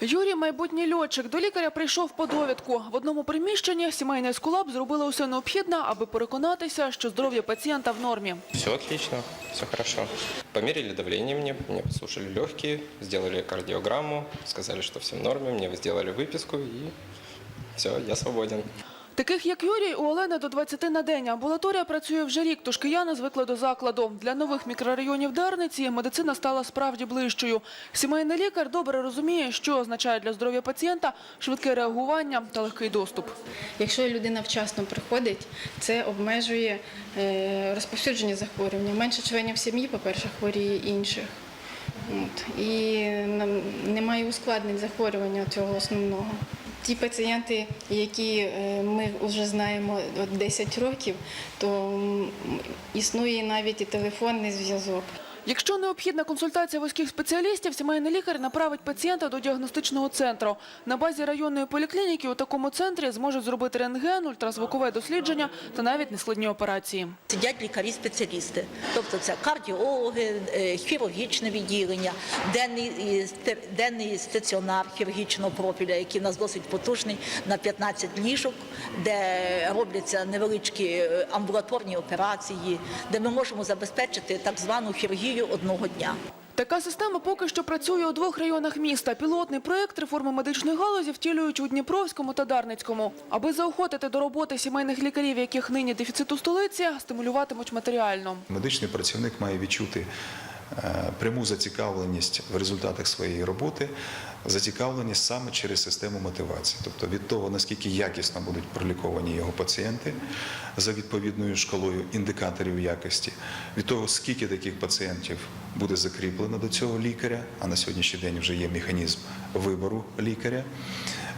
Юрій – майбутній льотчик. До лікаря прийшов по довідку. В одному приміщенні сімейний скулаб зробили усе необхідне, аби переконатися, що здоров'я пацієнта в нормі. Все отлично, все хорошо. Поміряли давлення мені, мені послушали легкі, зробили кардіограму, сказали, що все в нормі, мені зробили виписку і все, я свободен. Таких, як Юрій, у Олени до 20 на день. Амбулаторія працює вже рік, тож кияни звикли до закладу. Для нових мікрорайонів Дарниці медицина стала справді ближчою. Сімейний лікар добре розуміє, що означає для здоров'я пацієнта швидке реагування та легкий доступ. Якщо людина вчасно приходить, це обмежує е, розповсюдження захворювання. Менше членів сім'ї, по-перше, хворіє інших. От. І немає ускладнень захворювання цього основного. Ті пацієнти, які е, ми вже знаємо от 10 років, то існує навіть і телефонний зв'язок. Якщо необхідна консультація вузьких спеціалістів, сімейний лікар направить пацієнта до діагностичного центру. На базі районної поліклініки у такому центрі зможуть зробити рентген, ультразвукове дослідження та навіть нескладні операції. Сидять лікарі-спеціалісти, тобто це кардіологи, е, хірургічне відділення, денний, денний стаціонар хірургічного профіля, який у нас досить потужний на 15 ліжок, де робляться невеличкі е, амбулаторні операції, де ми можемо забезпечити так звану хірургію одного дня. Така система поки що працює у двох районах міста. Пілотний проєкт реформи медичної галузі втілюють у Дніпровському та Дарницькому. Аби заохотити до роботи сімейних лікарів, яких нині дефіцит у столиці, стимулюватимуть матеріально. Медичний працівник має відчути пряму зацікавленість в результатах своєї роботи, зацікавленість саме через систему мотивації, тобто від того, наскільки якісно будуть проліковані його пацієнти за відповідною шкалою індикаторів якості, від того, скільки таких пацієнтів буде закріплено до цього лікаря, а на сьогоднішній день вже є механізм вибору лікаря,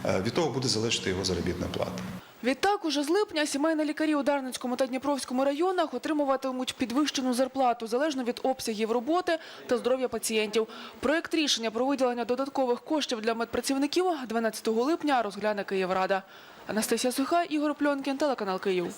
е, від того буде залежати його заробітна плата. Відтак, уже з липня сімейні лікарі у Дарницькому та Дніпровському районах отримуватимуть підвищену зарплату залежно від обсягів роботи та здоров'я пацієнтів. Проект рішення про виділення додаткових коштів для медпрацівників 12 липня розгляне Київрада. Анастасія Суха, Ігор Пльонкін, телеканал Київ.